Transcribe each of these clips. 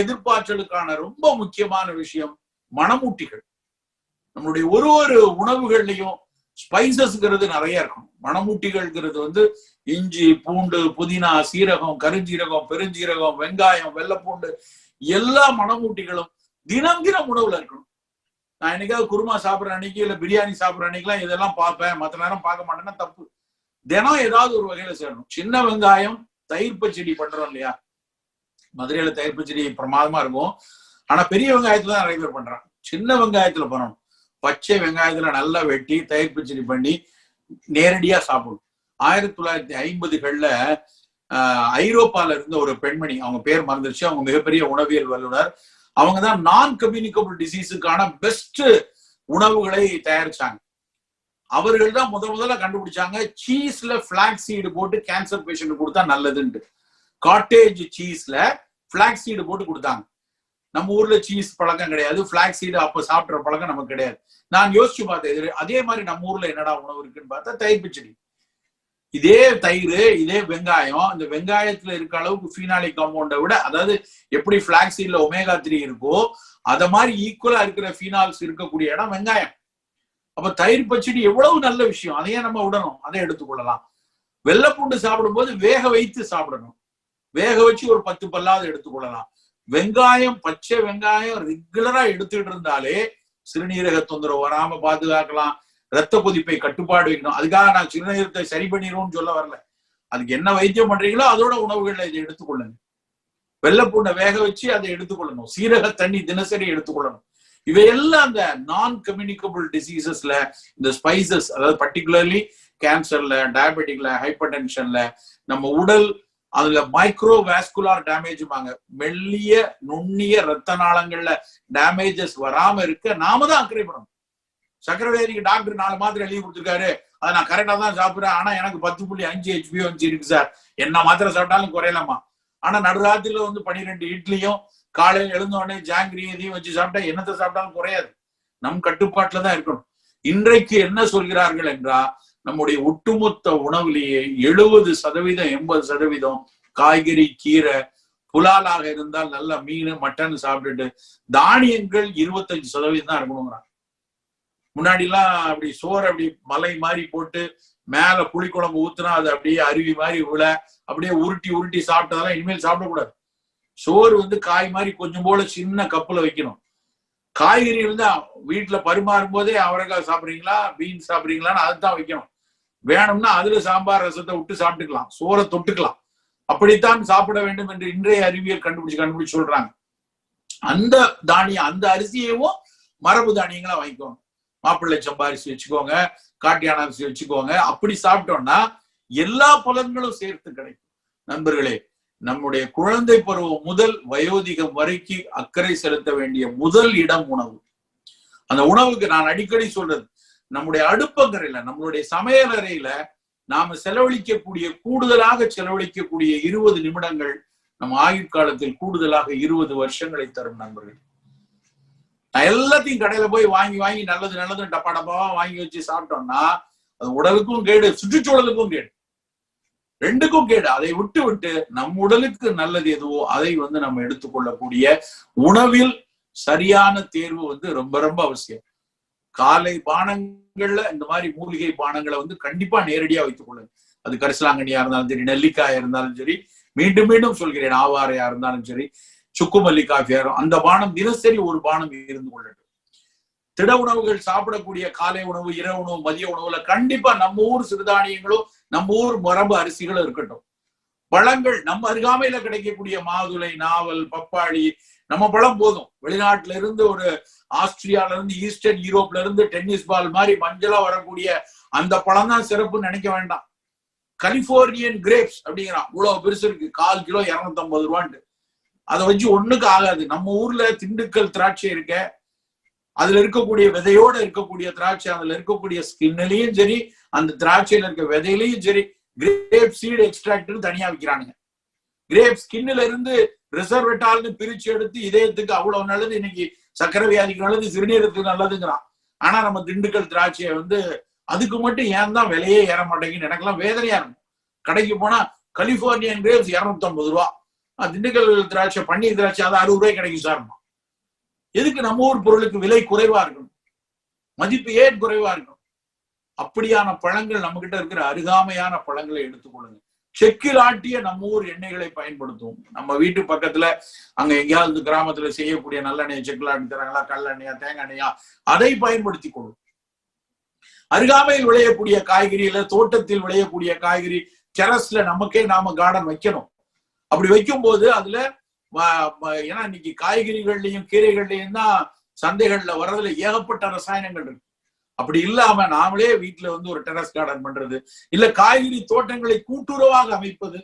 எதிர்ப்பாற்றலுக்கான ரொம்ப முக்கியமான விஷயம் மணமூட்டிகள். நம்மளுடைய ஒரு ஒரு உணவுகள்லையும் ஸ்பைசஸ்ங்கிறது நிறைய இருக்கும் மணமூட்டிகள்ங்கிறது வந்து இஞ்சி பூண்டு புதினா சீரகம் கருஞ்சீரகம் பெருஞ்சீரகம் வெங்காயம் வெள்ளைப்பூண்டு எல்லா மணமூட்டிகளும் தினம் தினம் உணவுல இருக்கணும். நான் என்னைக்காவது குருமா சாப்பிட்ற அன்னைக்கு இல்ல பிரியாணி சாப்பிட்ற அன்னைக்குலாம் இதெல்லாம் பார்ப்பேன். மற்ற நேரம் பார்க்க மாட்டேன்னா தப்பு. தினம் ஏதாவது ஒரு வகையில சேரணும் சின்ன வெங்காயம் தயிர் பச்சடி பண்றோம் இல்லையா? மதுரையில தயிர் பச்சடி பிரமாதமா இருக்கும். ஆனா பெரிய வெங்காயத்துல தான் நிறைய பேர் பண்றான் சின்ன வெங்காயத்துல பண்ணணும். பச்சை வெங்காயத்துல நல்லா வெட்டி தயிர் பச்சடி பண்ணி நேரடியா சாப்பிடணும். ஆயிரத்தி தொள்ளாயிரத்தி ஐம்பதுகள்ல ஐரோப்பால இருந்த ஒரு பெண்மணி அவங்க பேர் மறந்துருச்சு. அவங்க மிகப்பெரிய உணவியல் வல்லுநர் அவங்க தான் நான் கம்யூனிகபிள் டிசீஸுக்கான பெஸ்ட் உணவுகளை தயாரிச்சாங்க. அவர்கள் தான் முதல் முதல்ல கண்டுபிடிச்சாங்க சீஸ்ல பிளாக் சீடு போட்டு கேன்சர் பேஷண்ட் கொடுத்தா நல்லதுன்ட்டு. காட்டேஜ் சீஸ்ல பிளாக் சீடு போட்டு கொடுத்தாங்க. நம்ம ஊர்ல சீஸ் பழக்கம் கிடையாது. பிளாக் சீடு அப்ப சாப்பிட்ற பழக்கம் நமக்கு கிடையாது. நான் யோசிச்சு பார்த்தேன் இது அதே மாதிரி நம்ம ஊர்ல என்னடா உணவு இருக்குன்னு பார்த்தா தயிர் பச்சடி. இதே தயிர் இதே வெங்காயம் இந்த வெங்காயத்துல இருக்க அளவுக்கு ஃபீனாலிக் காம்பவுண்டை விட அதாவது எப்படி பிளாக் சீட்ல ஒமேகா த்ரீ இருக்கோ அத மாதிரி ஈக்குவலா இருக்கிற ஃபீனால்ஸ் இருக்கக்கூடிய இடம் வெங்காயம். அப்ப தயிர் பச்சடி எவ்வளவு நல்ல விஷயம். அதையே நம்ம விடணும் அதை எடுத்துக்கொள்ளலாம். வெள்ளப்பூண்டு சாப்பிடும்போது வேக வைத்து சாப்பிடணும். வேக வச்சு ஒரு பத்து பல்லாவது எடுத்துக்கொள்ளலாம் வெங்காயம் பச்சை வெங்காயம் ரெகுலரா எடுத்துட்டு இருந்தாலே சிறுநீரக தொந்தரவு வராம பாதுகாக்கலாம். ரத்த கொதிப்பை கட்டுப்பாடு வைக்கணும். அதுக்காக நான் சிறுநீரகத்தை சரி பண்ணிடுவோம்னு சொல்ல வரல. அதுக்கு என்ன வைத்தியம் பண்றீங்களோ அதோட உணவுகள்ல இதை எடுத்துக்கொள்ளுங்க வெள்ளைப்பூண்டை வேக வச்சு அதை எடுத்துக்கொள்ளணும் சீரக தண்ணி தினசரி எடுத்துக்கொள்ளணும் இவையெல்லாம் அந்த நான் கம்யூனிகபிள் டிசீசஸ்ல இந்த ஸ்பைசஸ் அதாவது பர்டிகுலர்லி கேன்சர்ல டயபெட்டிக்ல ஹைப்பர் டென்ஷன்ல நம்ம உடல் அதுல மைக்ரோ வேஸ்குலார் டேமேஜ்பாங்க மெல்லிய நுண்ணிய ரத்த நாளங்கள்ல டேமேஜஸ் வராம இருக்க நாம தான் அக்கறை பண்ணணும் சக்கரை டாக்டர் நாலு மாத்திரை எழுதி கொடுத்துருக்காரு. அதை நான் கரெக்டா தான் சாப்பிடுறேன். ஆனா எனக்கு பத்து புள்ளி அஞ்சு ஹெச்பி அஞ்சு இருக்கு சார். என்ன மாத்திரை சாப்பிட்டாலும் குறையலாமா ஆனா நடுராத்திரில வந்து பனிரெண்டு இட்லியும் காலையில் எழுந்த உடனே ஜாங்கிரி இதையும் வச்சு சாப்பிட்டா என்னத்தை சாப்பிட்டாலும் குறையாது. நம் கட்டுப்பாட்டுல தான் இருக்கணும். இன்றைக்கு என்ன சொல்கிறார்கள் என்றா நம்முடைய ஒட்டுமொத்த உணவுலேயே எழுபது சதவீதம் எண்பது சதவீதம் காய்கறி கீரை புலாலாக இருந்தால் நல்ல மீன் மட்டன் சாப்பிட்டுட்டு தானியங்கள் இருபத்தஞ்சு சதவீதம் தான் இருக்கணுங்கிறான் முன்னாடி எல்லாம் அப்படி சோறு அப்படி மலை மாதிரி போட்டு மேல புளிக்குழம்பு ஊத்துனா அது அப்படியே அருவி மாதிரி விழ அப்படியே உருட்டி உருட்டி சாப்பிட்டதெல்லாம் இனிமேல் சாப்பிடக்கூடாது. சோறு வந்து காய் மாதிரி கொஞ்சம் போல சின்ன கப்புல வைக்கணும். காய்கறிகள் தான் வீட்டுல பரிமாறும் போதே அவரைக்காய் சாப்பிடுறீங்களா பீன்ஸ் சாப்பிடுறீங்களான்னு அதுதான் வைக்கணும். வேணும்னா அதுல சாம்பார் ரசத்தை விட்டு சாப்பிட்டுக்கலாம். சோறை தொட்டுக்கலாம். அப்படித்தான் சாப்பிட வேண்டும் என்று இன்றைய அறிவியல் கண்டுபிடிச்சு கண்டுபிடிச்சு சொல்றாங்க. அந்த தானியம் அந்த அரிசியவும் மரபு தானியங்களா வாங்கிக்கோங்க மாப்பிள்ளை சம்பா அரிசி வச்சுக்கோங்க காட்டியான அரிசி வச்சுக்கோங்க. அப்படி சாப்பிட்டோம்னா எல்லா பலன்களும் சேர்த்து கிடைக்கும். நண்பர்களே நம்முடைய குழந்தை பருவம் முதல் வயோதிகம் வரைக்கு அக்கறை செலுத்த வேண்டிய முதல் இடம் உணவு. அந்த உணவுக்கு நான் அடிக்கடி சொல்றது நம்முடைய அடுப்பங்கரையில நம்மளுடைய சமையல் அறையில நாம செலவழிக்கக்கூடிய கூடுதலாக செலவழிக்கக்கூடிய இருபது நிமிடங்கள் நம் ஆயுட்காலத்தில் கூடுதலாக இருபது வருஷங்களை தரும் நண்பர்கள். நான் எல்லாத்தையும் கடையில போய் வாங்கி வாங்கி நல்லது நல்லது டப்பா டப்பாவா வாங்கி வச்சு சாப்பிட்டோம்னா அது உடலுக்கும் கேடு சுற்றுச்சூழலுக்கும் கேடு. ரெண்டுக்கும் கேடு. அதை விட்டு விட்டு நம் உடலுக்கு நல்லது எதுவோ அதை வந்து நம்ம எடுத்துக்கொள்ளக்கூடிய உணவில் சரியான தேர்வு வந்து ரொம்ப ரொம்ப அவசியம். காலை பானங்கள்ல இந்த மாதிரி மூலிகை பானங்களை வந்து கண்டிப்பா நேரடியா வைத்துக் கொள்ளுங்க. அது கரிசலாங்கண்ணியா இருந்தாலும் சரி நெல்லிக்காயா இருந்தாலும் சரி மீண்டும் மீண்டும் சொல்கிறேன் ஆவாரையா இருந்தாலும் சரி சுக்கு மல்லி அந்த பானம் தினசரி ஒரு பானம் இருந்து கொள்ளட்டும். திட உணவுகள் சாப்பிடக்கூடிய காலை உணவு இரவு உணவு மதிய உணவுல கண்டிப்பா நம்ம ஊர் சிறுதானியங்களும் நம்ம ஊர் மரபு அரிசிகளும் இருக்கட்டும். பழங்கள் நம்ம அருகாமையில கிடைக்கக்கூடிய மாதுளை நாவல் பப்பாளி நம்ம பழம் போதும். வெளிநாட்டுல இருந்து ஒரு ஆஸ்திரியால இருந்து ஈஸ்டர்ன் யூரோப்ல இருந்து டென்னிஸ் பால் மாதிரி மஞ்சளா வரக்கூடிய அந்த பழம் தான் சிறப்புன்னு நினைக்க வேண்டாம். கலிபோர்னியன் கிரேப்ஸ் அப்படிங்கிறான். இவ்வளவு பெருசு இருக்கு. கால் கிலோ இருநூத்தி ஐம்பது ரூபான்ட்டு. அதை வச்சு ஒண்ணுக்கு ஆகாது. நம்ம ஊர்ல திண்டுக்கல் திராட்சை இருக்க அதுல இருக்கக்கூடிய விதையோட இருக்கக்கூடிய திராட்சை அதுல இருக்கக்கூடிய ஸ்கின்னிலையும் சரி அந்த திராட்சையில இருக்க விதையிலையும் சரி கிரேப் சீடு எக்ஸ்ட்ராக்ட்னு தனியா விற்கிறானுங்க கிரேப் ஸ்கின்ல இருந்து ரிசர்வெட்டால்னு பிரிச்சு எடுத்து இதயத்துக்கு அவ்வளவு நல்லது இன்னைக்கு சக்கரை வியாதிக்கு நல்லது சிறுநீரத்துக்கு நல்லதுங்கிறான். ஆனா நம்ம திண்டுக்கல் திராட்சையை வந்து அதுக்கு மட்டும் ஏன் தான் விலையே ஏற மாட்டேங்குன்னு எனக்கெல்லாம் வேதனையா இருக்கும். கடைக்கு போனா கலிபோர்னியன் கிரேப்ஸ் இருநூத்தி ஐம்பது ரூபா திண்டுக்கல் திராட்சை பன்னீர் திராட்சை அது அறுபது ரூபாய் கிடைக்கும் சார். எதுக்கு நம்ம ஊர் பொருளுக்கு விலை குறைவா இருக்கணும்? மதிப்பு ஏன் குறைவா இருக்கணும்? அப்படியான பழங்கள் நம்ம கிட்ட இருக்கிற அருகாமையான பழங்களை எடுத்துக்கொள்ளுங்க செக்கில் ஆட்டிய நம்ம ஊர் எண்ணெய்களை பயன்படுத்துவோம். நம்ம வீட்டு பக்கத்துல அங்க எங்கேயாவது கிராமத்துல செய்யக்கூடிய நல்லெண்ணெய் செக்கில் ஆட்டி தராங்களா கல்லெண்ணெயா தேங்காய் எண்ணெயா அதை பயன்படுத்தி கொள்ளும். அருகாமையில் விளையக்கூடிய காய்கறியில தோட்டத்தில் விளையக்கூடிய காய்கறி டெரஸ்ல நமக்கே நாம கார்டன் வைக்கணும். அப்படி வைக்கும் போது அதுல ஏன்னா இன்னைக்கு காய்கறிகள்லயும் கீரைகள்லயும் தான் சந்தைகள்ல வர்றதுல ஏகப்பட்ட ரசாயனங்கள் இருக்கு. அப்படி இல்லாம நாமளே வீட்டுல வந்து ஒரு டெரஸ் கார்டன் பண்றது இல்ல காய்கறி தோட்டங்களை கூட்டுறவாக அமைப்பது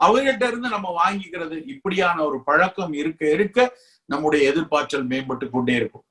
அவங்ககிட்ட இருந்து நம்ம வாங்கிக்கிறது இப்படியான ஒரு பழக்கம் இருக்க இருக்க நம்முடைய எதிர்பார்த்தல் மேம்பட்டு கொண்டே இருக்கும்.